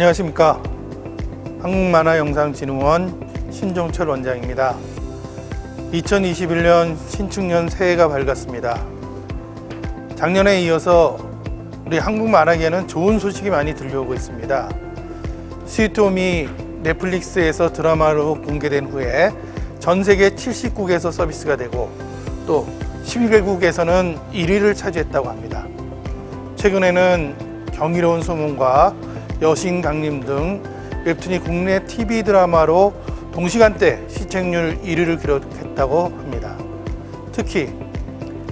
안녕하십니까. 한국만화영상진흥원 신종철 원장입니다. 2021년 신축년 새해가 밝았습니다. 작년에 이어서 우리 한국 만화계는 좋은 소식이 많이 들려오고 있습니다. 스위트홈이 넷플릭스에서 드라마로 공개된 후에 전 세계 70국에서 서비스가 되고 또 11개국에서는 1위를 차지했다고 합니다. 최근에는 경이로운 소문과 여신 강림 등 웹툰이 국내 TV 드라마로 동시간대 시청률 1위를 기록했다고 합니다. 특히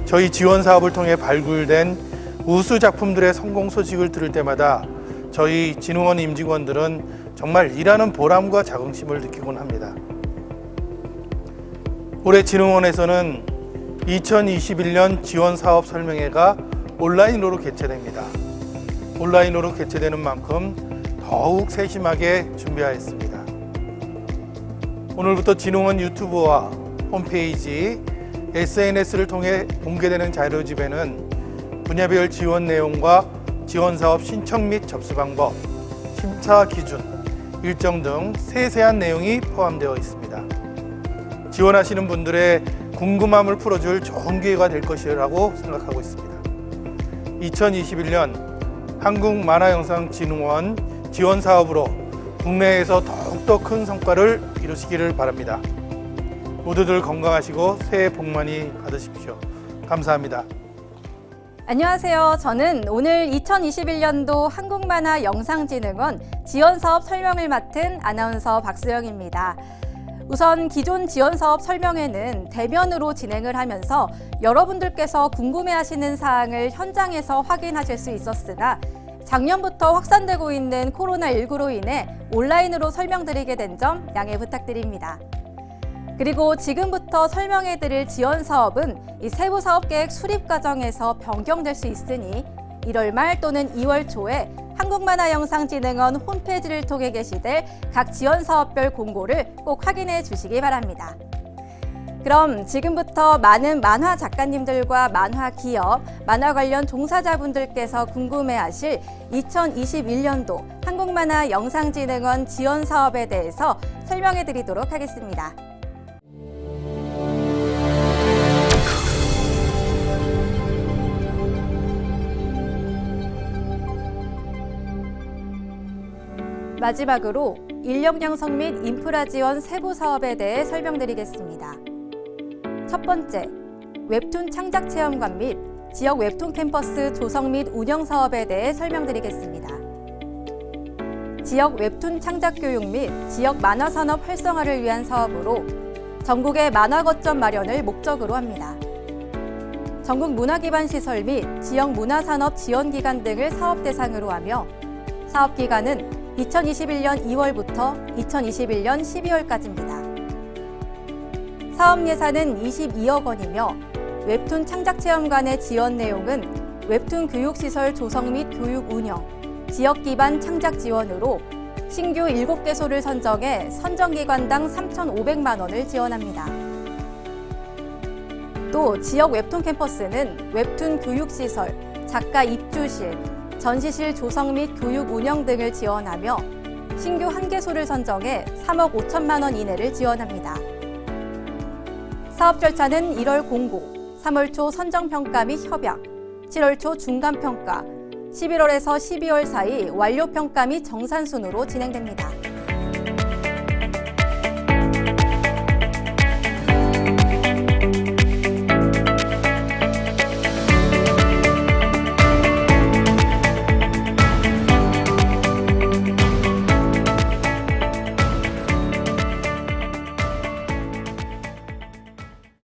저희 지원 사업을 통해 발굴된 우수 작품들의 성공 소식을 들을 때마다 저희 진흥원 임직원들은 정말 일하는 보람과 자긍심을 느끼곤 합니다. 올해 진흥원에서는 2021년 지원 사업 설명회가 온라인으로 개최됩니다. 온라인으로 개최되는 만큼 더욱 세심하게 준비하였습니다. 오늘부터 진흥원 유튜브와 홈페이지, SNS를 통해 공개되는 자료집에는 분야별 지원 내용과 지원 사업 신청 및 접수 방법, 심사 기준, 일정 등 세세한 내용이 포함되어 있습니다. 지원하시는 분들의 궁금함을 풀어줄 좋은 기회가 될 것이라고 생각하고 있습니다. 2021년 한국만화영상진흥원 지원 사업으로 국내에서 더욱더 큰 성과를 이루시기를 바랍니다. 모두들 건강하시고 새해 복 많이 받으십시오. 감사합니다. 안녕하세요. 저는 오늘 2021년도 한국만화 영상진흥원 지원사업 설명을 맡은 아나운서 박수영입니다. 우선 기존 지원 사업 설명회는 대면으로 진행을 하면서 여러분들께서 궁금해하시는 사항을 현장에서 확인하실 수 있었으나 작년부터 확산되고 있는 코로나19로 인해 온라인으로 설명드리게 된 점 양해 부탁드립니다. 그리고 지금부터 설명해드릴 지원 사업은 이 세부 사업 계획 수립 과정에서 변경될 수 있으니 1월 말 또는 2월 초에 한국만화 영상진흥원 홈페이지를 통해 게시될 각 지원 사업별 공고를 꼭 확인해 주시기 바랍니다. 그럼 지금부터 많은 만화 작가님들과 만화 기업, 만화 관련 종사자분들께서 궁금해하실 2021년도 한국만화 영상진흥원 지원 사업에 대해서 설명해 드리도록 하겠습니다. 마지막으로 인력 양성 및 인프라 지원 세부 사업에 대해 설명드리겠습니다. 첫 번째, 웹툰 창작 체험관 및 지역 웹툰 캠퍼스 조성 및 운영 사업에 대해 설명드리겠습니다. 지역 웹툰 창작 교육 및 지역 만화 산업 활성화를 위한 사업으로 전국의 만화 거점 마련을 목적으로 합니다. 전국 문화 기반 시설 및 지역 문화 산업 지원 기관 등을 사업 대상으로 하며 사업 기간은 2021년 2월부터 2021년 12월까지입니다. 사업 예산은 22억 원이며 웹툰 창작체험관의 지원 내용은 웹툰 교육시설 조성 및 교육 운영, 지역 기반 창작 지원으로 신규 7개소를 선정해 선정기관당 3,500만 원을 지원합니다. 또 지역 웹툰 캠퍼스는 웹툰 교육시설, 작가 입주실, 전시실 조성 및 교육 운영 등을 지원하며 신규 한 개소를 선정해 3억 5천만 원 이내를 지원합니다. 사업 절차는 1월 공고, 3월 초 선정 평가 및 협약, 7월 초 중간 평가, 11월에서 12월 사이 완료 평가 및 정산 순으로 진행됩니다.